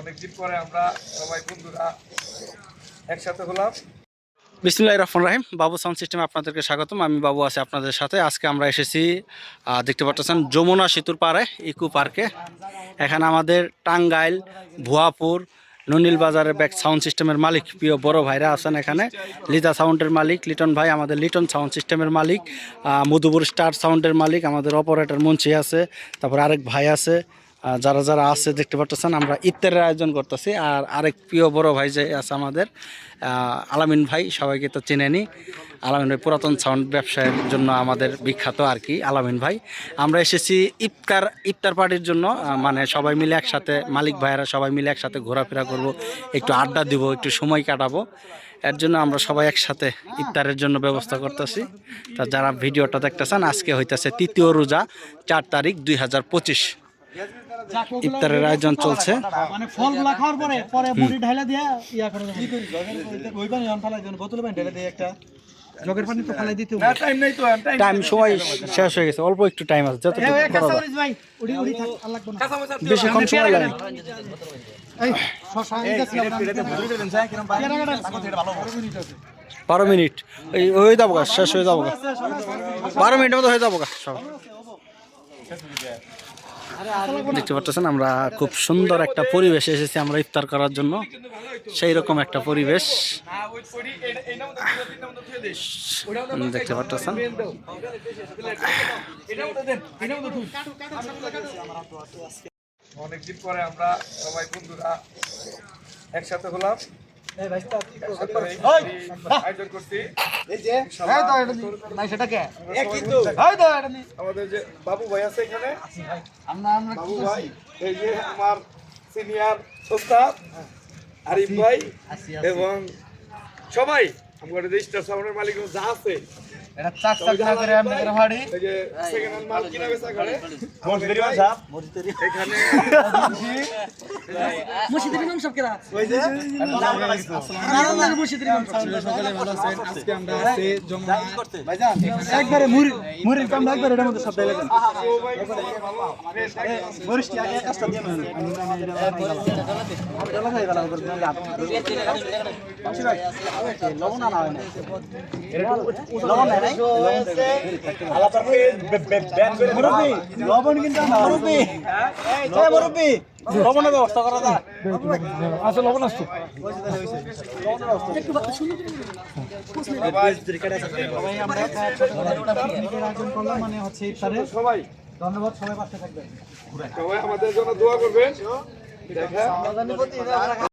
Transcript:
অনেকদিন পরে আমরা সবাই বন্ধুরা একসাথে হলাম। বিসমুল্লাহ রহমান রাহিম, বাবু সাউন্ড সিস্টেমে আপনাদেরকে স্বাগতম। আমি বাবু আছি আপনাদের সাথে। আজকে আমরা এসেছি দেখতে পাচ্ছেন যমুনা সেতুর পাড়ে, ইকো পার্কে। এখানে আমাদের টাঙ্গাইল, ভুয়াপুর, ননিল বাজারের ব্যাক সাউন্ড সিস্টেমের মালিক, প্রিয় বড় ভাইরা আছেন এখানে। লিতা সাউন্ডের মালিক, লিটন ভাই আমাদের লিটন সাউন্ড সিস্টেমের মালিক মধুপুর স্টার সাউন্ডের মালিক, আমাদের অপারেটর মুন্সি আছে, তারপর আরেক ভাই আছে। যারা যারা আছে, দেখতে পাচ্ছেন আমরা ইফতারের আয়োজন করতেছি। আর আরেক প্রিয় বড় ভাই যে আছে আমাদের আলামিন ভাই, সবাইকে তো চেনেনি আলামিন ভাই পুরাতন সাউন্ড ব্যবসায়ের জন্য আমাদের বিখ্যাত আর কি, আলামিন ভাই। আমরা এসেছি ইফতার ইফতার পার্টির জন্য মানে সবাই মিলে একসাথে, মালিক ভাইয়েরা সবাই মিলে একসাথে ঘোরাফেরা করব, একটু আড্ডা দিব, একটু সময় কাটাবো। এর জন্য আমরা সবাই একসাথে ইফতারের জন্য ব্যবস্থা করতেছি। তা যারা ভিডিওটা দেখতেছেন, আজকে হইতেছে তৃতীয় রোজা, চার তারিখ দুই হাজার পঁচিশ। ইফতারের আয়োজন চলছে। মানে ফলগুলা খাওয়ার পরে পরে মুড়ি ঢাইলা দিয়া ইয়া করে ওই পানি অন ফালাই দেন। বোতলে পানি ঢাইলা দিয়ে একটা জগের পানি তো ফালাই দিতে না টাইম নেই তো টাইম টাইম সময় শেষ হয়ে গেছে অল্প একটু টাইম আছে যতটুকু করা যায়। ভাই উড়ি উড়ি থাক আর লাগবে না। বেশিক্ষণ সময় লাগে এই শশা বারো মিনিট এই হয়ে যাব শেষ হয়ে যাব। বারো মিনিটের মতো হয়ে যাব সব। দেখতে পাচ্ছেন, আমরা খুব সুন্দর একটা পরিবেশে এসেছি আমরা ইফতার করার জন্য। সেই রকম একটা পরিবেশ। দেখতে পাচ্ছেন। অনেকদিন পরে আমরা সবাই বন্ধুরা একসাথে হলাম। আমাদের যে বাবু ভাই আছে এখানে, বাবু ভাই, এই যে আমার সিনিয়র আরিফ ভাই এবং সবাই আমার মালিক যা আছে এটা চাক চাক না করে আমরা করে হাড়ি। সেকেন্ড হ্যান্ড মাল কিনা বেচা করে। এখানে মসজিদের ইমাম সাহেব কেরা? ওই যে নারায়ণগঞ্জের মসজিদের ইমাম সাহেব। সকালে ভালো আছেন। আজকে আমরা আছি জমা ভাইজান। একবারে মুড়ি মুড়ির কাম একবারে এটার মধ্যে সব আগে কাজটা দিয়ে নেন। আমি ডালা খাই ভালো করে লবণ আনা হয় না। লবণ লবণের ব্যবস্থা করা যায় লবণ আসতো ধন্যবাদ সবাই পাশে থাকবেন সবাই আমাদের জন্য দোয়া করবেন।